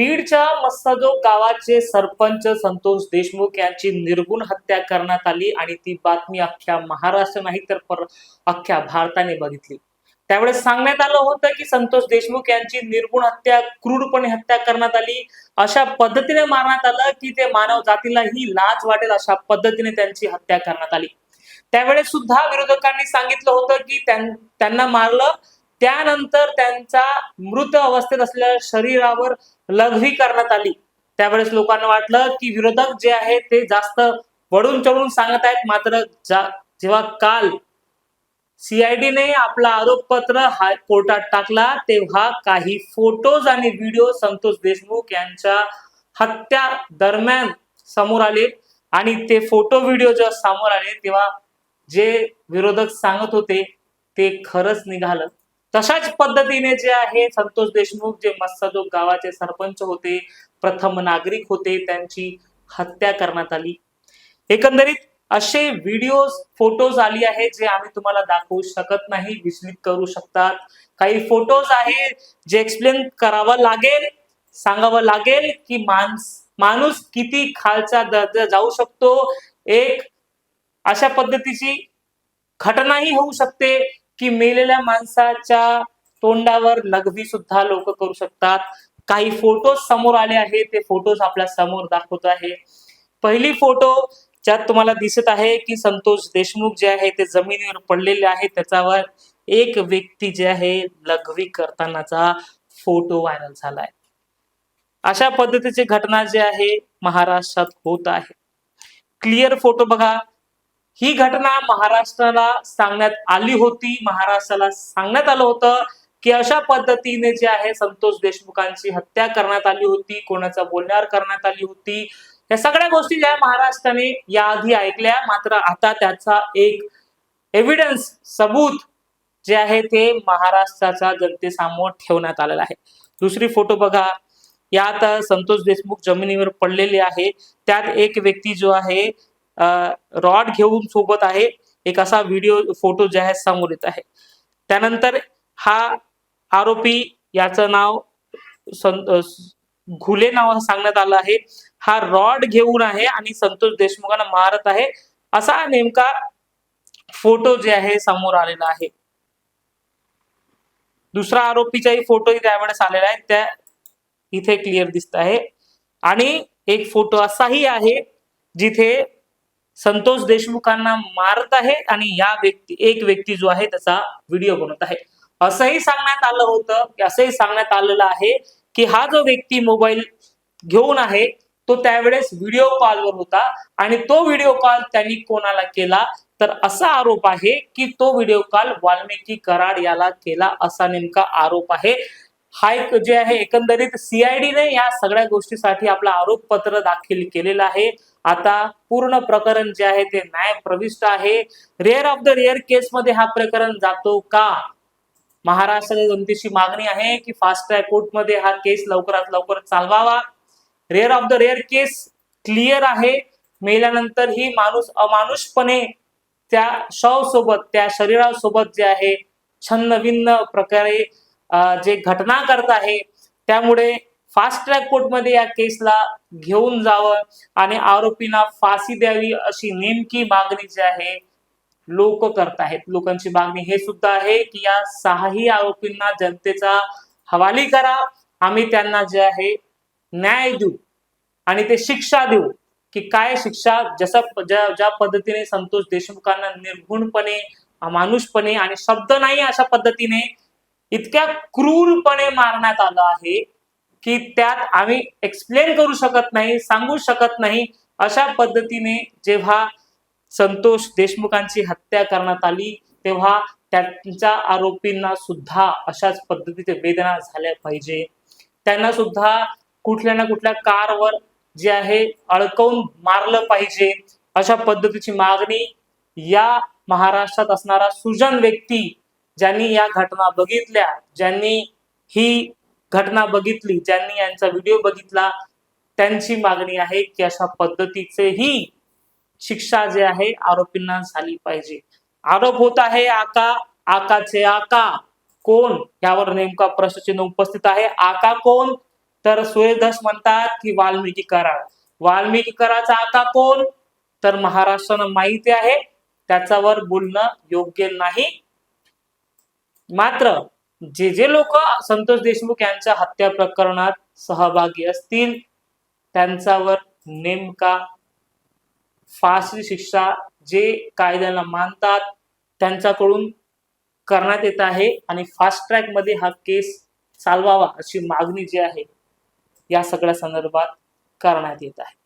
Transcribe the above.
बीडच्या मस्साजो गावाचे सरपंच संतोष देशमुख यांची निर्गुण हत्या करण्यात आली आणि ती बातमी अख्ख्या महाराष्ट्र नाही तर पर अख्ख्या भारताने बघितली. त्यावेळेस सांगण्यात आलं होतं की संतोष देशमुख यांची निर्गुण हत्या क्रूरपणे हत्या करण्यात आली. अशा पद्धतीने मारण्यात आलं की ते मानव जातीलाही लाज वाटेल अशा पद्धतीने त्यांची हत्या करण्यात आली. त्यावेळेस सुद्धा विरोधकांनी सांगितलं होतं की त्यांना मारलं त्यानंतर त्यांचा मृत अवस्थेत असलेल्या शरीरावर लघवी करण्यात आली. त्यावेळेस लोकांना वाटलं की विरोधक जे आहे ते जास्त वडून चढून सांगत आहेत. मात्र जेव्हा काल सीआयडीने आपला आरोपपत्र हाय कोर्टात टाकला तेव्हा काही फोटोज आणि व्हिडिओ संतोष देशमुख यांच्या हत्या दरम्यान समोर आले. आणि ते फोटो व्हिडिओ जेव्हा समोर आले तेव्हा जे विरोधक सांगत होते ते खरंच निघालं. तशाच पद्धतीने जे आहे संतोष देशमुख जे मस्साजोग गावाचे सरपंच होते प्रथम नागरिक होते त्यांची हत्या करण्यात आली. एकंदरीत असे व्हिडिओज फोटोज आली आहेत जे आम्ही तुम्हाला दाखवू शकत नाही विचलित करू शकतात. काही फोटोज आहे जे एक्सप्लेन करावं लागेल सांगावं लागेल की माणस माणूस किती खालचा दर्जा जाऊ शकतो. एक अशा पद्धतीची घटनाही होऊ शकते. की मेलेल्या माणसाच्या तोंडावर लघवी सुद्धा लोक करू शकतात. काही फोटोज समोर आले आहेत. ते फोटोज आपल्यासमोर दाखवत आहे. पहिली फोटो ज्यात तुम्हाला दिसत आहे की संतोष देशमुख जे आहे ते जमिनीवर पडलेले आहे. त्याच्यावर एक व्यक्ती जे आहे लघवी करतानाचा फोटो व्हायरल झालाय. अशा पद्धतीची घटना जी आहे महाराष्ट्रात होत आहे. क्लिअर फोटो बघा. ही घटना महाराष्ट्राला सांगण्यात आली होती. महाराष्ट्राला सांगण्यात आलं होतं की अशा पद्धतीने जे आहे संतोष देशमुखांची हत्या करण्यात आली होती कोणाचा बोलण्यावर करण्यात आली होती. या सगळ्या गोष्टी ज्या महाराष्ट्राने याआधी ऐकल्या मात्र आता त्याचा एक एव्हिडन्स सबूत जे आहे ते महाराष्ट्राच्या जनतेसमोर ठेवण्यात आलेलं आहे. दुसरी फोटो बघा. यात संतोष देशमुख जमिनीवर पडलेले आहे. त्यात एक व्यक्ती जो आहे रॉड घेऊन सोबत आहे. एक असा व्हिडिओ फोटो जे आहे समोर येत आहे. त्यानंतर हा आरोपी याचं नाव सं- घुले नाव सांगण्यात आलं आहे. हा रॉड घेऊन आहे आणि संतोष देशमुखांना मारत आहे. असा नेमका फोटो जे आहे समोर आलेला आहे. दुसरा आरोपीचाही फोटो त्यावेळेस आलेला आहे. त्या इथे क्लिअर दिसत आहे. आणि एक फोटो असाही आहे जिथे संतोष देशमुखांना मारत आहे आणि या व्यक्ती एक व्यक्ती जो आहे त्याचा व्हिडिओ बनवत आहे. असंही सांगण्यात आलं होतं की असंही सांगण्यात आलेलं आहे की हा जो व्यक्ती मोबाईल घेऊन आहे तो त्यावेळेस व्हिडिओ कॉलवर होता आणि तो व्हिडिओ कॉल त्यांनी कोणाला केला? तर असा आरोप आहे की तो व्हिडिओ कॉल वाल्मिकी कराड याला केला असा नेमका आरोप आहे. हा एक जे आहे एकंदरीत सीआयडीने या सगळ्या गोष्टीसाठी आपलं आरोपपत्र दाखल केलेलं आहे. आता पूर्ण प्रकरण जे आहे ते न्याय प्रविष्ट आहे. Rare of the rare case मध्ये हा प्रकरण जातो का? महाराष्ट्राच्या जनतेची मागणी आहे की फास्ट ट्रॅक कोर्टमध्ये हा केस लवकरात लवकर चालवावा. Rare of the rare case clear आहे. मेल्यानंतर ही माणूस अमानुषपणे त्या शव सोबत त्या शरीरासोबत जे आहे छन्न भिन्न प्रकारे जे घटना करत आहे त्यामुळे फास्ट ट्रॅक कोर्टमध्ये या केसला घेऊन जावं आणि आरोपींना फाशी द्यावी अशी नेमकी मागणी जी आहे लोक करत आहेत. लोकांची मागणी हे सुद्धा आहे की या सहाही आरोपींना जनतेचा हवाली करा. आम्ही त्यांना जे आहे न्याय देऊ आणि ते शिक्षा देऊ की काय शिक्षा जसा ज्या ज्या पद्धतीने संतोष देशमुखांना निर्गुणपणे अमानुषपणे आणि शब्द नाही अशा पद्धतीने इतक्या क्रूरपणे मारण्यात आलं आहे की त्यात आम्ही एक्सप्लेन करू शकत नाही सांगू शकत नाही. अशा पद्धतीने जेव्हा संतोष देशमुखांची हत्या करण्यात आली तेव्हा त्यांच्या आरोपींना सुद्धा अशाच पद्धतीचे वेदना झाल्या पाहिजे. त्यांना सुद्धा कुठल्या ना कुठल्या कारवर जे आहे अडकवून मारलं पाहिजे. अशा पद्धतीची मागणी या महाराष्ट्रात असणारा सुजन व्यक्ती ज्यांनी या घटना बघितल्या ज्यांनी ही घटना बघितली ज्यांनी यांचा व्हिडिओ बघितला त्यांची मागणी आहे की अशा पद्धतीचेही शिक्षा जे आहे आरोपींना झाली पाहिजे. आरोप होत आहे आका आकाचे आका. कोण? यावर नेमका प्रश्नचिन्ह उपस्थित आहे. आका कोण? तर सुरेश म्हणतात की वाल्मिकी करार वाल्मिकी कराचा आका कोण? तर महाराष्ट्रानं माहिती आहे त्याच्यावर बोलणं योग्य नाही. मात्र जे जे लोक संतोष देशमुख यांच्या हत्या प्रकरणात सहभागी असतील त्यांच्यावर नेमका फाशी शिक्षा जे कायद्याला मानतात त्यांच्याकडून करण्यात येत आहे आणि फास्ट ट्रॅकमध्ये हा केस चालवावा अशी मागणी जी आहे या सगळ्या संदर्भात करण्यात येत आहे.